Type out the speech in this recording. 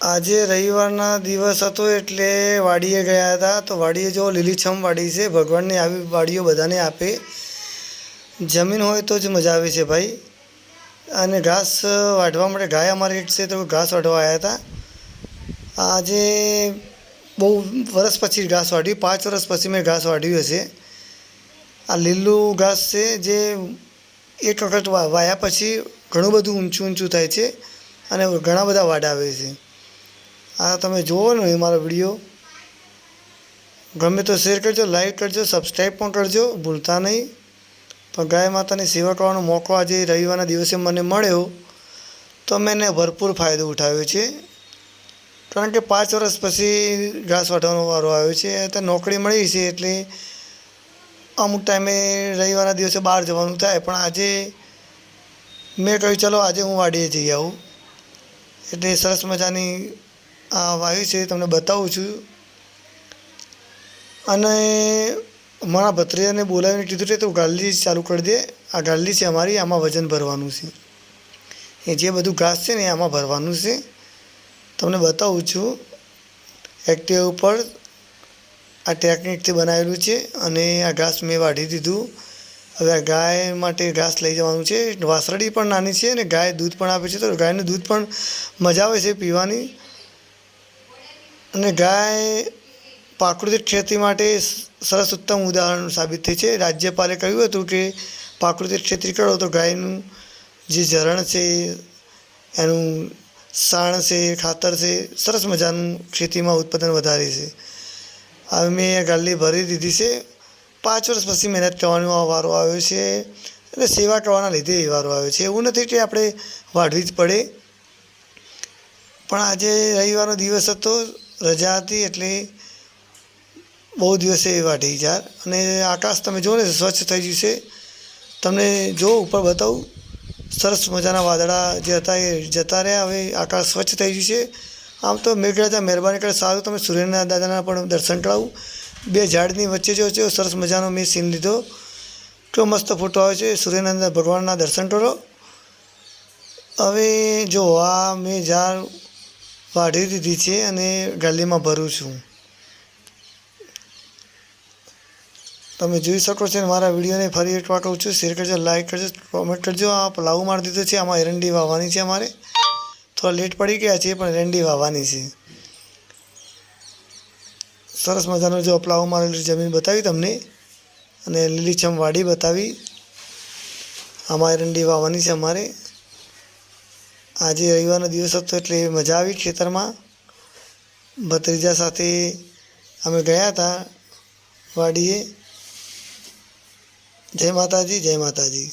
આજે રવિવારના દિવસ હતો એટલે વાડીએ ગયા હતા. તો વાડીએ જો લીલીછમ વાડી છે. ભગવાનને આવી વાડીઓ બધાને આપે. જમીન હોય તો જ મજા આવે છે ભાઈ. અને ઘાસ વાઢવા માટે ગાય અમારી છે તો ઘાસ વાઢવા આવ્યા હતા. આજે બહુ વરસ પછી ઘાસ વાઢ્યું પાંચ વર્ષ પછી મેં ઘાસ વાઢ્યું હશે. આ લીલું ઘાસ છે જે એક વખત વાયા પછી ઘણું બધું ઊંચું ઊંચું થાય છે. અને ઘણા બધા વાડ આવે છે. આ તમે જુઓ ને મારો વીડિયો ગમે તો શેર કરજો લાઈક કરજો સબસ્ક્રાઈબ પણ કરજો, ભૂલતા નહીં. પણ ગાય માતાની સેવા કરવાનો મોકો આજે રવિવારના દિવસે મને મળ્યો, તો મેં એને ભરપૂર ફાયદો ઉઠાવ્યો છે. કારણ કે પાંચ વર્ષ પછી ઘાસ વાટવાનો વારો આવ્યો છે અત્યારે નોકરી મળી છે એટલે અમુક ટાઈમે રવિવારના દિવસે બહાર જવાનું થાય, પણ આજે મેં કહ્યું, ચલો, આજે હું વાડીએ જઈ આવું. એટલે સરસ મજાની આ વાયુ છે તમને બતાવું છું. અને મારા ભત્રીજાને બોલાવીને કીધું છે તો ગાલી ચાલુ કરી દે. આ ગાલી છે અમારી, આમાં વજન ભરવાનું છે. એ જે બધું ઘાસ છે ને આમાં ભરવાનું છે. તમને બતાવું છું એક્ટિવા ઉપર આ ટેકનિકથી બનાવેલું છે અને આ ઘાસ મેં વાઢી દીધું. હવે આ ગાય માટે ઘાસ લઈ જવાનું છે. વાસરડી પણ નાની છે અને ગાય દૂધ પણ આપે છે. તો ગાયનું દૂધ પણ મજા આવે છે પીવાની. અને ગાય પ્રાકૃતિક ખેતી માટે સરસ ઉત્તમ ઉદાહરણ સાબિત થઈ છે. રાજ્યપાલે કહ્યું હતું કે પ્રાકૃતિક ખેતી કરો તો ગાયનું જે ઝરણ છે, એનું સાણ છે, ખાતર છે, સરસ મજાનું ખેતીમાં ઉત્પાદન વધારે છે. હવે મેં આ ગાલી ભરી દીધી છે. પાંચ વર્ષ પછી મહેનત કરવાનો આ વારો આવ્યો છે એટલે સેવા કરવાના લીધે એ વારો આવ્યો છે. એવું નથી કે આપણે વાઢવી જ પડે. પણ આજે રવિવારનો દિવસ હતો. રજા હતી એટલે બહુ દિવસે એવા ઢીચાર અને આકાશ તમે જુઓ ને, સ્વચ્છ થઈ ગયું છે. તમને જો ઉપર બતાવું, સરસ મજાના વાદળા જે હતા એ જતા રહ્યા. હવે આકાશ સ્વચ્છ થઈ ગયું છે. આમ તો મેઘરાજા મહેરબાની કરે સારું તમે સૂર્યના દાદાના પણ દર્શન કરાવું. બે ઝાડની વચ્ચે જો છે, સરસ મજાનો મેં સીન લીધો. કેવો મસ્ત ફોટો આવે છે. સૂર્યનારાયણ ભગવાનના દર્શન કરો. હવે જો આ મેં ઝાડ વાઢી દીધી છે અને ગાલીમાં ભરું છું. તમે જોઈ શકો છો મારા વિડીયોને ફરી એક વાર કહું છું શેર કરજો લાઈક કરજો કોમેન્ટ કરજો. આ પલાવ મારી દીધો છે, આમાં એરંડી વાવવાની છે અમારે. થોડા લેટ પડી ગયા છે, પણ એરંડી વાવવાની છે. સરસ મજાનો જો પલાવ મારેલી જમીન બતાવી તમને. અને લીલીછમ વાડી બતાવી. આમાં એરંડી વાવવાની છે અમારે. આજે રવિવારનો દિવસ હતો એટલે મજા આવી ખેતરમાં. ભત્રીજા સાથે અમે ગયા હતા વાડીએ. જય માતાજી જય માતાજી.